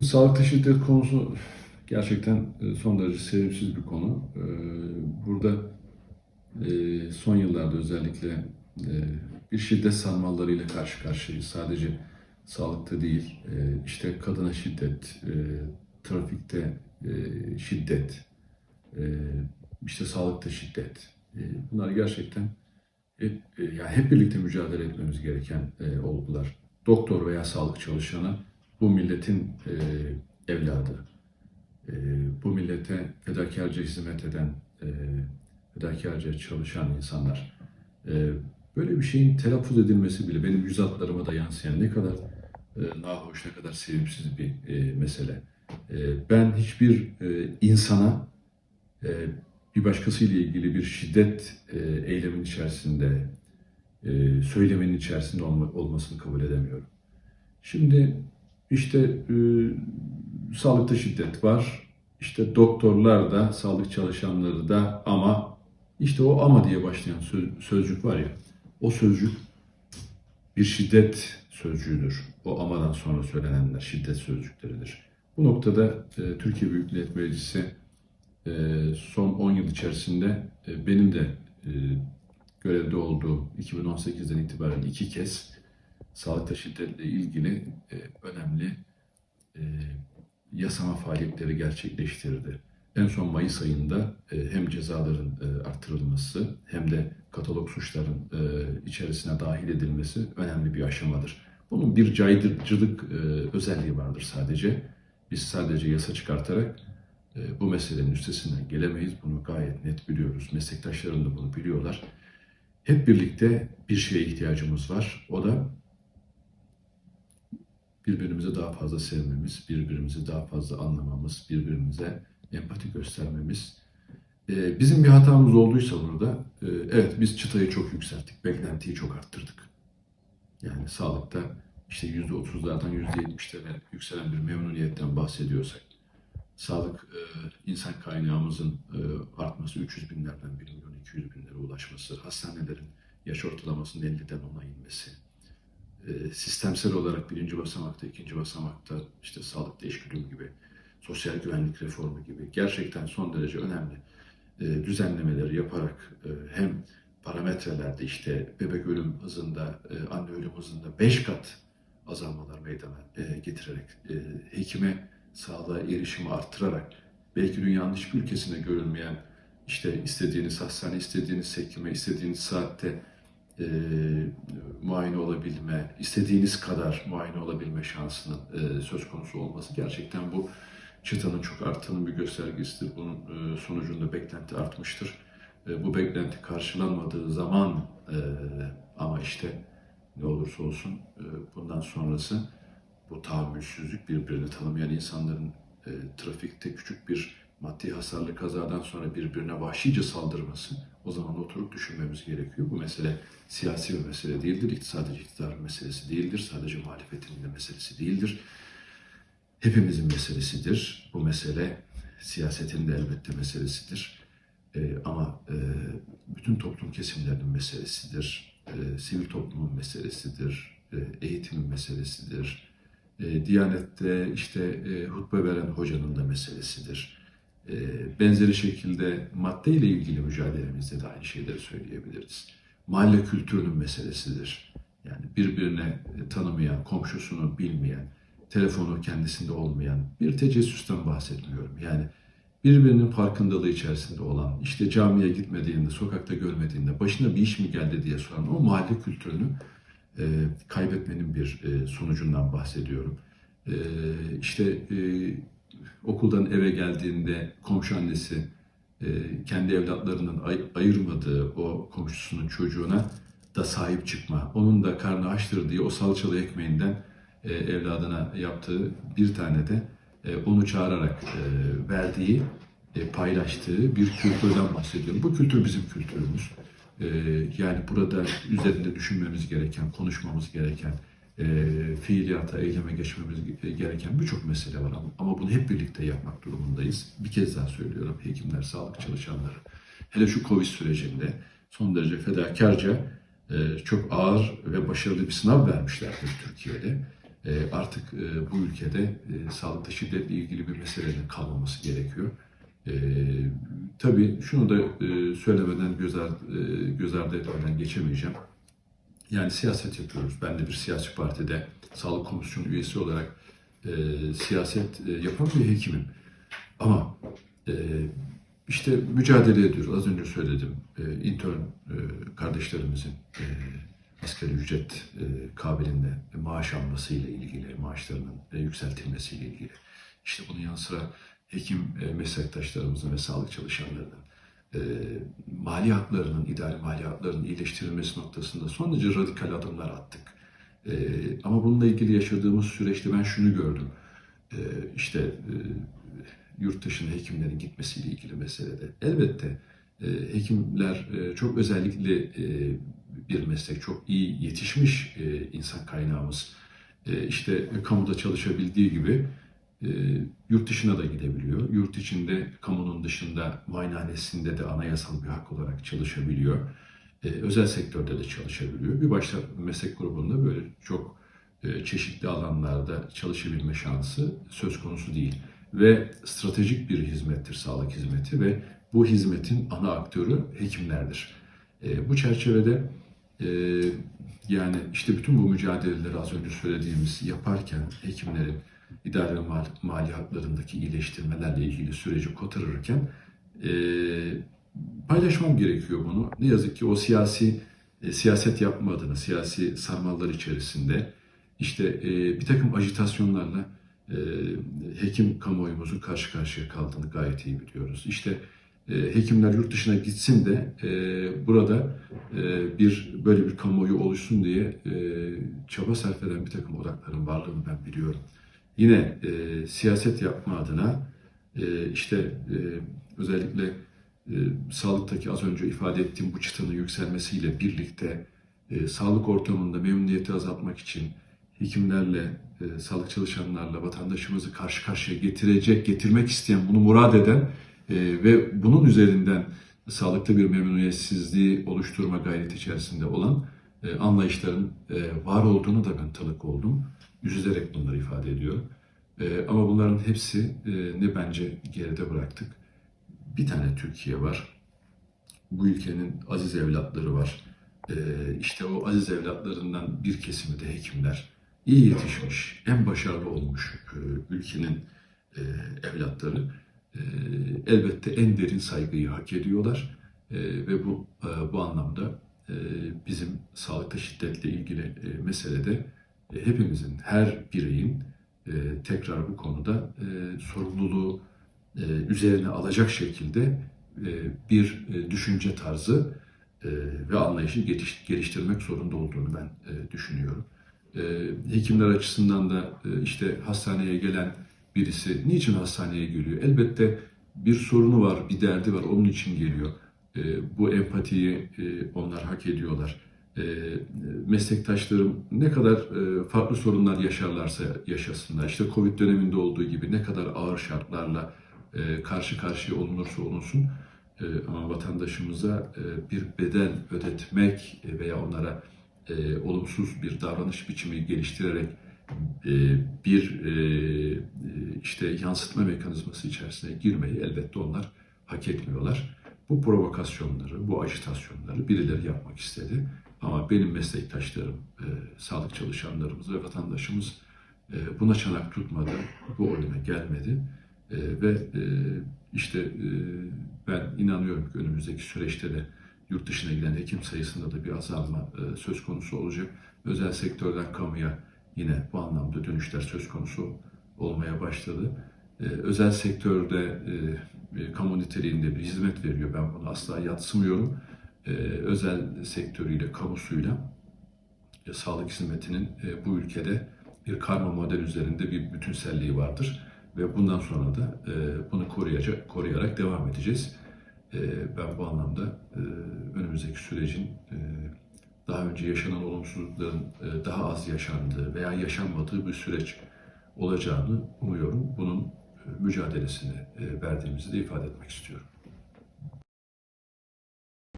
Sağlıkta şiddet konusu gerçekten e, son derece sevimsiz bir konu. E, Burada e, son yıllarda özellikle bir şiddet sarmallarıyla karşı karşıyayız. Sadece sağlıkta değil, işte kadına şiddet, trafikte şiddet, işte sağlıkta şiddet. Bunlar gerçekten hep, yani hep birlikte mücadele etmemiz gereken olgular. Doktor veya sağlık çalışanı milletin e, evladı. E, bu millete fedakarca hizmet eden, e, fedakarca çalışan insanlar. E, böyle bir şeyin telaffuz edilmesi bile benim yüz hatlarıma da yansıyan ne kadar e, nahoş, ne kadar sevimsiz bir e, mesele. E, ben hiçbir e, insana e, bir başkasıyla ilgili bir şiddet e, eylemin içerisinde, e, söylemenin içerisinde olma, olmasını kabul edemiyorum. Şimdi işte e, sağlıkta şiddet var. İşte doktorlar da, sağlık çalışanları da ama işte o ama diye başlayan söz- sözcük var ya, o sözcük bir şiddet sözcüğüdür. O amadan sonra söylenenler şiddet sözcükleridir. Bu noktada e, Türkiye Büyük Millet Meclisi e, son 10 yıl içerisinde e, benim de e, görevde olduğum 2018'den itibaren iki kez sağlıkta şiddetle ilgili e, önemli e, yasama faaliyetleri gerçekleştirdi. En son Mayıs ayında e, hem cezaların e, artırılması hem de katalog suçların e, içerisine dahil edilmesi önemli bir aşamadır. Bunun bir caydırıcılık e, özelliği vardır sadece. Biz sadece yasa çıkartarak e, bu meselenin üstesinden gelemeyiz. Bunu gayet net biliyoruz. Meslektaşlarım da bunu biliyorlar. Hep birlikte bir şeye ihtiyacımız var. O da birbirimizi daha fazla sevmemiz, birbirimizi daha fazla anlamamız, birbirimize empati göstermemiz. Ee, bizim bir hatamız olduysa burada, e, evet biz çıtayı çok yükselttik, beklentiyi çok arttırdık. Yani sağlıkta işte yüzde otuzlardan yüzde yetmişlere yükselen bir memnuniyetten bahsediyorsak, sağlık e, insan kaynağımızın e, artması 300 binlerden 1 milyon 200 binlere ulaşması, hastanelerin yaş ortalamasının 50'den 10'a inmesi, e, sistemsel olarak birinci basamakta, ikinci basamakta işte sağlıkta eşgüdüm gibi, sosyal güvenlik reformu gibi gerçekten son derece önemli e, düzenlemeleri yaparak e, hem parametrelerde işte bebek ölüm hızında, e, anne ölüm hızında 5 kat azalmalar meydana getirerek, hekime sağlığa erişimi arttırarak belki dünyanın hiçbir ülkesinde görülmeyen işte istediğiniz hastane, istediğiniz hekime, istediğiniz saatte e, muayene olabilme, istediğiniz kadar muayene olabilme şansının e, söz konusu olması gerçekten bu çıtanın çok arttığının bir göstergesidir. Bunun e, sonucunda beklenti artmıştır. E, bu beklenti karşılanmadığı zaman e, ama işte ne olursa olsun e, bundan sonrası bu tahammülsüzlük birbirini tanımayan insanların e, trafikte küçük bir maddi hasarlı kazadan sonra birbirine vahşice saldırması o zaman oturup düşünmemiz gerekiyor. Bu mesele siyasi bir mesele değildir, sadece iktidarın meselesi değildir, sadece muhalefetin de meselesi değildir. Hepimizin meselesidir. Bu mesele siyasetin de elbette meselesidir. Ee, ama e, bütün toplum kesimlerinin meselesidir. Ee, sivil toplumun meselesidir. Ee, eğitimin meselesidir. Ee, Diyanette işte e, hutbe veren hocanın da meselesidir. Ee, benzeri şekilde madde ile ilgili mücadelemizde de aynı şeyleri söyleyebiliriz. Mahalle kültürünün meselesidir. Yani birbirine tanımayan, komşusunu bilmeyen, telefonu kendisinde olmayan bir tecessüsten bahsetmiyorum. Yani birbirinin farkındalığı içerisinde olan, işte camiye gitmediğinde, sokakta görmediğinde, başına bir iş mi geldi diye soran o mahalle kültürünü e, kaybetmenin bir e, sonucundan bahsediyorum. E, işte e, okuldan eve geldiğinde komşu annesi e, kendi evlatlarının ay- ayırmadığı o komşusunun çocuğuna da sahip çıkma, onun da karnı açtır diye o salçalı ekmeğinden e, evladına yaptığı bir tane de e, onu çağırarak verdiği, paylaştığı bir kültürden bahsediyorum. Bu kültür bizim kültürümüz. Yani burada üzerinde düşünmemiz gereken, konuşmamız gereken, e, fiiliyata, eyleme geçmemiz gereken birçok mesele var ama, ama bunu hep birlikte yapmak durumundayız. Bir kez daha söylüyorum, hekimler, sağlık çalışanları, hele şu Covid sürecinde son derece fedakarca e, çok ağır ve başarılı bir sınav vermişlerdir Türkiye'de. E, artık e, bu ülkede e, sağlıkta şiddetle ilgili bir meselenin kalmaması gerekiyor. E, tabii şunu da e, söylemeden göz, ar, e, göz ardı etmeden geçemeyeceğim. Yani siyaset yapıyoruz. Ben de bir siyasi partide sağlık komisyonu üyesi olarak e, siyaset e, yapan bir hekimim. Ama e, işte mücadele ediyoruz. Az önce söyledim. E, intern e, kardeşlerimizin e, asgari ücret e, kabilinde maaş almasıyla ilgili, maaşlarının e, yükseltilmesiyle ilgili. İşte bunun yanı sıra hekim e, meslektaşlarımızın ve sağlık çalışanlarının e, mali haklarının, idari mali haklarının iyileştirilmesi noktasında son derece radikal adımlar attık. E, ama bununla ilgili yaşadığımız süreçte ben şunu gördüm. E, işte e, yurt dışına hekimlerin gitmesiyle ilgili meselede. Elbette e, hekimler e, çok özellikle e, bir meslek, çok iyi yetişmiş e, insan kaynağımız. E, işte e, kamuda çalışabildiği gibi e, yurt dışına da gidebiliyor. Yurt içinde, kamunun dışında, muayenehanesinde de anayasal bir hak olarak çalışabiliyor. E, özel sektörde de çalışabiliyor. Bir başka meslek grubunda böyle çok e, çeşitli alanlarda çalışabilme şansı söz konusu değil. Ve stratejik bir hizmettir sağlık hizmeti ve bu hizmetin ana aktörü hekimlerdir. E, bu çerçevede e, yani işte bütün bu mücadeleleri az önce söylediğimiz yaparken hekimlerin idare ve mal, mali haklarındaki iyileştirmelerle ilgili süreci kotarırken e, paylaşmam gerekiyor bunu. Ne yazık ki o siyasi e, siyaset yapma adına siyasi sarmallar içerisinde işte e, bir takım ajitasyonlarla e, hekim kamuoyumuzun karşı karşıya kaldığını gayet iyi biliyoruz. İşte e, hekimler yurt dışına gitsin de e, burada e, bir böyle bir kamuoyu oluşsun diye e, çaba sarf eden bir takım odakların varlığını ben biliyorum. Yine e, siyaset yapma adına e, işte e, özellikle e, sağlıktaki az önce ifade ettiğim bu çıtanın yükselmesiyle birlikte e, sağlık ortamında memnuniyeti azaltmak için hekimlerle, e, sağlık çalışanlarla vatandaşımızı karşı karşıya getirecek, getirmek isteyen, bunu murad eden e, ve bunun üzerinden sağlıkta bir memnuniyetsizliği oluşturma gayreti içerisinde olan e, anlayışların e, var olduğunu da ben tanık oldum. Üzülerek bunları ifade ediyorum. E, ama bunların hepsi ne bence geride bıraktık. Bir tane Türkiye var. Bu ülkenin aziz evlatları var. E, işte o aziz evlatlarından bir kesimi de hekimler. İyi yetişmiş, en başarılı olmuş ülkenin evlatları. Elbette en derin saygıyı hak ediyorlar. Ve bu bu anlamda bizim sağlıkta şiddetle ilgili e, meselede e, hepimizin, her bireyin e, tekrar bu konuda sorumluluğu üzerine alacak şekilde bir düşünce tarzı ve anlayışı geliş, geliştirmek zorunda olduğunu ben düşünüyorum. Hekimler açısından da işte hastaneye gelen birisi niçin hastaneye geliyor? Elbette bir sorunu var, bir derdi var, onun için geliyor. E, bu empatiyi e, onlar hak ediyorlar. E, meslektaşlarım ne kadar e, farklı sorunlar yaşarlarsa yaşasınlar, işte Covid döneminde olduğu gibi ne kadar ağır şartlarla e, karşı karşıya olunursa olunsun, ama vatandaşımıza bir bedel ödetmek veya onlara olumsuz bir davranış biçimi geliştirerek bir işte yansıtma mekanizması içerisine girmeyi elbette onlar hak etmiyorlar. Bu provokasyonları, bu ajitasyonları birileri yapmak istedi. Ama benim meslektaşlarım, e, sağlık çalışanlarımız ve vatandaşımız e, buna çanak tutmadı, bu oyuna gelmedi. E, ve e, işte e, ben inanıyorum ki önümüzdeki süreçte de yurt dışına giden hekim sayısında da bir azalma e, söz konusu olacak. Özel sektörden kamuya yine bu anlamda dönüşler söz konusu olmaya başladı. E, özel sektörde e, kamu niteliğinde bir hizmet veriyor. Ben bunu asla yatsımıyorum. E, özel sektörüyle, kamusuyla e, sağlık hizmetinin e, bu ülkede bir karma model üzerinde bir bütünselliği vardır. Ve bundan sonra da bunu koruyacak, koruyarak devam edeceğiz. Ben bu anlamda önümüzdeki sürecin daha önce yaşanan olumsuzlukların daha az yaşandığı veya yaşanmadığı bir süreç olacağını umuyorum. Bunun mücadelesini e, verdiğimizi de ifade etmek istiyorum.